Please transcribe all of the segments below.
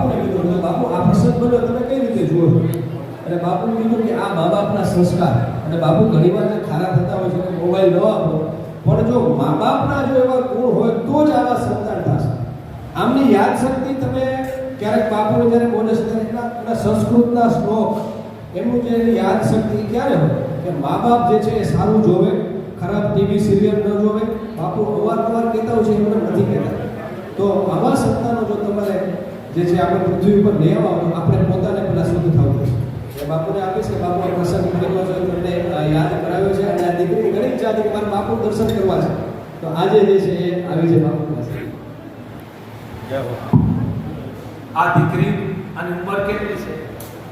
બાપુને કીધું બાપુ, આ પ્રસંગ બન્યો, તમે કઈ રીતે જુઓ અને બાપુએ કીધું કે, આ મા બાપના સંસ્કાર. અને બાપુ ઘણી વાર ખારા થતા હોય છે કે મોબાઈલ ન આપો પણ જો મા બાપના જો એવા ગુણ હોય, તો જ આવા સંતાન થશે. આમની યાદ શક્તિ તમે ક્યારેક બાપુને જ્યારે બોલે છે, ત્યારે સંસ્કૃતના શ્લોક, એમનું જે યાદ શક્તિ ક્યારે હોય? કે મા બાપ જે છે એ સારું જોવે, ખરાબ ટીવી સિરિયલ ન જોવે. બાપુ અવારનવાર કહેતા હોય છે એમને નથી કહેતા. તો આવા સંતાનો જો તમારે જે છે આપણે પૃથ્વી ઉપર લઈ આવવા હોય તો આપણે પોતાને પહેલા શુદ્ધ થવું પડશે એ બાપુને આપીશ કે બાપુ આ પ્રસંગ કર્યો છે તમને અ, યાદ કરાવ્યો છે અને આ દીકરી ઘણી ઈચ્છા હતી કે મારે બાપુ દર્શન કરવા છે. તો આજે જે છે એ આવી છે બાપુ પાસે. આ દીકરી અને ઉંમર કેટલી છે?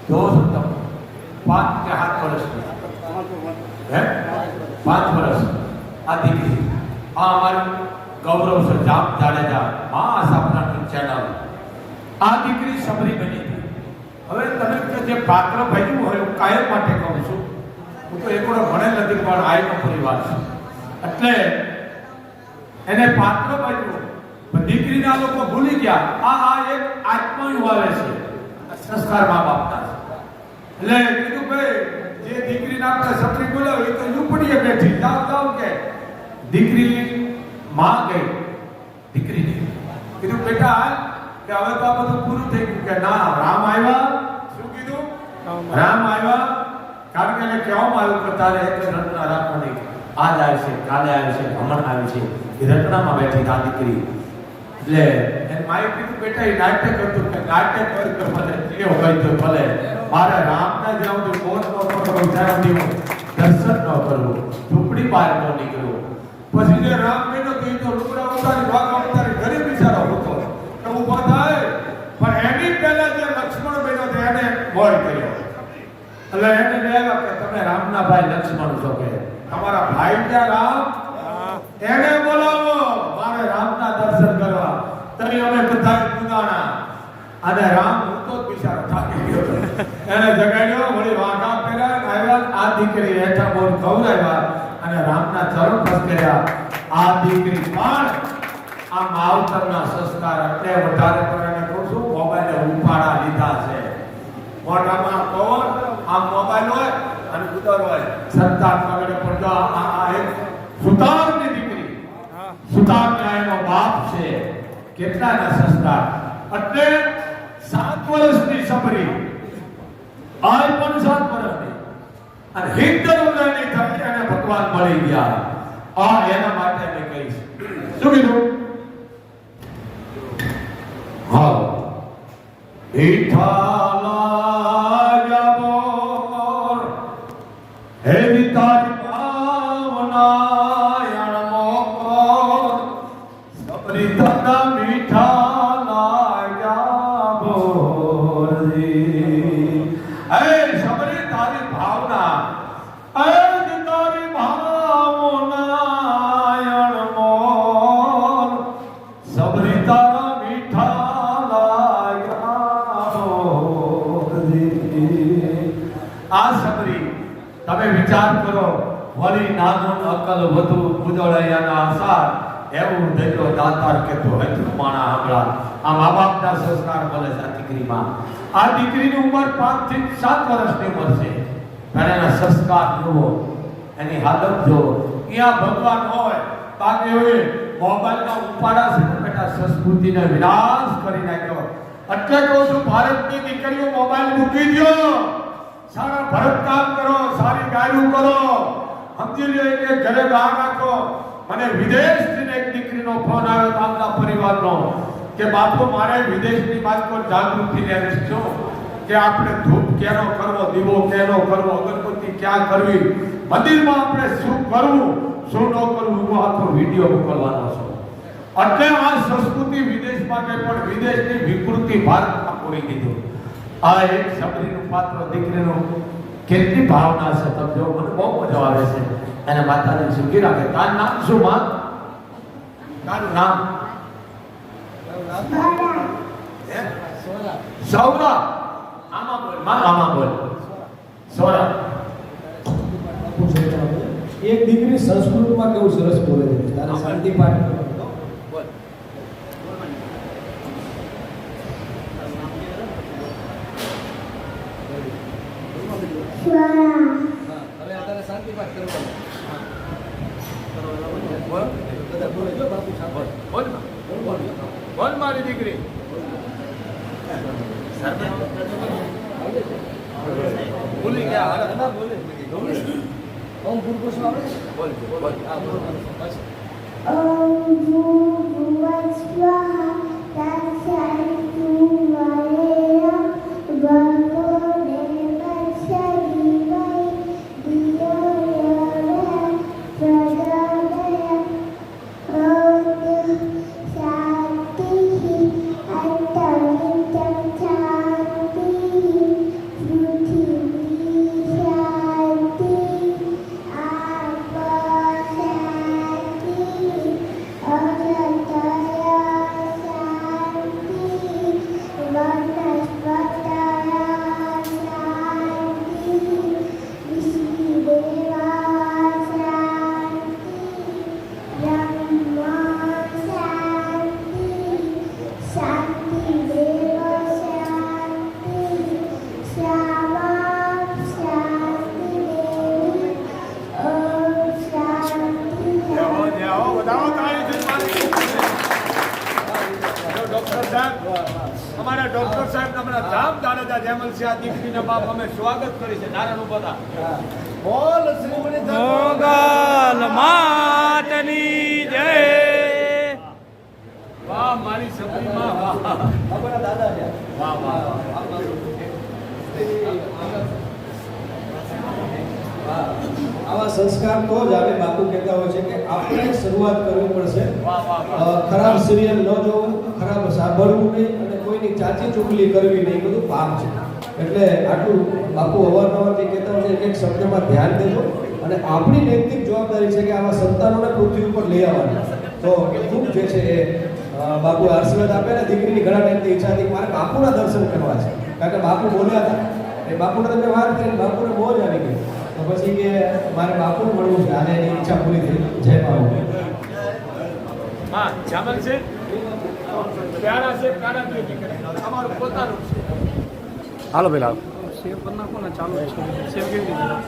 જો છો તમે પાંચ કે સાત વર્ષની હે? પાંચ વર્ષ. આ દીકરી. આ અમારું ગૌરવ છે. જામ જાડેજા. મા આશાપરાની ચેનલ. આ દીકરી સબરી બની હતી હવે તમે જે પાત્ર ભજવું હોય હું કાયમ માટે કહું છું. હું તો એકડો ભણે નથી, પણ આયનો પરિવાર છે. એટલે એને પાત્ર પણ દીકરીના લોકો ભૂલી ગયા. આ આ એક આત્મા આવે છે. આ સંસ્કાર મા બાપના છે. એટલે કીધું ભાઈ જે દીકરીને આપણે બોલાવે, એ તો ઝૂંપડીએ બેઠી. જાવ જાવ કે દીકરી માં ગઈ. દીકરીને. કીધું, બેટા હાલ કે હવે તો આ બધું પૂરું થઈ ગયું કે ના, રામ આવ્યા. શું કીધું? રામ આવ્યા. કારણ કે એને કહેવામાં આવ્યું કે તારે એક રત્ન રાખવાની. આજ આવે છે, કાલે આવે છે હમણાં આવે છે. એ રત્નામાં બેઠી આ દીકરી. એટલે એને માએ કીધું, બેટા, એ નાટ્ય કરતું કે નાટ્ય કર તો ભલે, જે હોય તો ભલે. મારે રામના સુધી કોટ ન કરવો ત્યાં સુધી હું દર્શન ન કરવું, ઝૂંપડી બહાર ન નીકળવું. પછી જે રામ કીધું તો એ તો લુગડા ઉતારી વાઘા ઉતારી ઘરે બિચારો હતો તો ઊભો થાય પણ એની પહેલા જે લક્ષ્મણ બેઠો તો એને કર્યો? એટલે એને કહેવા કે તમે રામના ભાઈ લક્ષ્મણ છો કે. તમારા ભાઈ ત્યાં રામ? એને બોલાવો. મારે રામના દર્શન કરવા. તરી અમે બધા કુદાણા અને રામ હું તો બિચારો થાકી ગયો. એને જગાડ્યો, વળી વાઘા પહેર્યા આવ્યા. આ દીકરી હેઠા બોલ ખવડાવ્યા અને રામના ચરણ પસક્યા આ દીકરી પણ આ માવતરના સંસ્કાર એટલે વધારે કરીને કહું છું મોબાઈલે ઉપાડા લીધા છે મોઢામાં કવર આ મોબાઈલ હોય અને ઉદર હોય સંતાન પગડે પડતો આ આ- આ એક સુતારની દીકરી સુતારના એનો બાપ છે કેટલાના સંસ્કાર? એટલે સાત વર્ષની સબરી આય પણ સાત વર્ષની. અને હિન્દર ઉદયની ધમકી અને ભગવાન મળી ગયા. આ એના માટે મેં કહીશ. શું કીધું? હા. ઈઠાલા આ સબરી તમે વિચાર કરો વળી નાનો અકલ વધુ ઉદળાયાના આસાર એવું દરિયો દાતાર કેતો હતું માણા આંગળા. આ મા બાપના સંસ્કાર મળે છે આ દીકરીમાં. આ દીકરીની ઉંમર પાંચથી સાત વર્ષની ઉંમર છે. પણ એના સંસ્કાર જુઓ, એની હાલત જો અહીંયા ભગવાન હોય, બાકી હોય મોબાઈલના ઉપાડા સંસ્કૃતિને વિનાશ કરી નાખ્યો. એટલે કહું છું, ભારતની દીકરીઓ મોબાઈલ મૂકી દો સારા ભરત કામ કરો, સારી ગાયું કરો. સમજી લે કે ઘરે બહાર રાખો. મને વિદેશથી એક દીકરીનો ફોન આવ્યો તો આપણા પરિવારનો કે, બાપુ, મારે વિદેશની વાત પર જાગૃતિ લેવી છે કે આપણે ધૂપ કેનો કરવો, દીવો કેનો કરવો, અગરબત્તી ક્યાં કરવી? મંદિરમાં આપણે શું કરવું? શું ન કરવું? હું આખો વીડિયો મોકલવાનો છું. એટલે આ સંસ્કૃતિ વિદેશમાં ગઈ પણ વિદેશની વિકૃતિ ભારતમાં પૂરી દીધું. આ એક સબરીનું પાત્ર દીકરીનું કેટલી ભાવના છે તમે જો મને બહુ મજા આવે છે. એને માતાને સુખી રાખે. તારું નામ શું માં? તારું નામ? સૌરા. આમાં બોલમાં આમાં બોલ. સૌરા. એક દીકરી સંસ્કૃતમાં કેવું સરસ બોલે છે? તારે શાંતિ પાઠ કરવાનો. બોલ હવે અત્યારે શાંતિ પાઠ કરવાનો બોલ બધા બોલો મારી દીકરી. ભૂલી ગયા બોલ? બોલ બોલ અમારા ડોક્ટર સાહેબ દાડેજા જેમલ છે આ દીકરીના બાપ અમે સ્વાગત કરી છે નારાયણ ઊભા મોગલ માતની જય વાહ મારી સપનીમાં વાહ આપણા દાદા છે વાહ વાહ વાહ. આવા સંસ્કાર તો જ આવે બાપુ કહેતા હોય છે કે આપણે શરૂઆત કરવી પડશે. ખરાબ સિરિયલ ન જોવું ખરાબ સાંભળવું નહીં અને કોઈની ચાચી ચુગલી કરવી નહીં. બધું પાપ છે. એટલે આટલું બાપુ અવારનવારથી કહેતા હોય છે એક એક શબ્દમાં ધ્યાન દેજો. અને આપણી નૈતિક જવાબદારી છે કે આવા સંતાનોને પૃથ્વી ઉપર લઈ આવવાના. તો ખૂબ જે છે એ બાપુ આશીર્વાદ આપે ને દીકરીની ઘણા ટાઈમથી ઈચ્છા હતી મારે બાપુના દર્શન કરવા છે. કારણ કે બાપુ બોલ્યા હતા. એ બાપુને તમે વાત કરી બાપુને મોજ આવી ગઈ તો પછી કે મારે બાપુ મળવું છે આને એની ઈચ્છા પૂરી થઈ. જય બાપુ. હા જામલ છે? પ્યારા છે પ્યારા અમારું પોતાનું છે. હાલો પેલા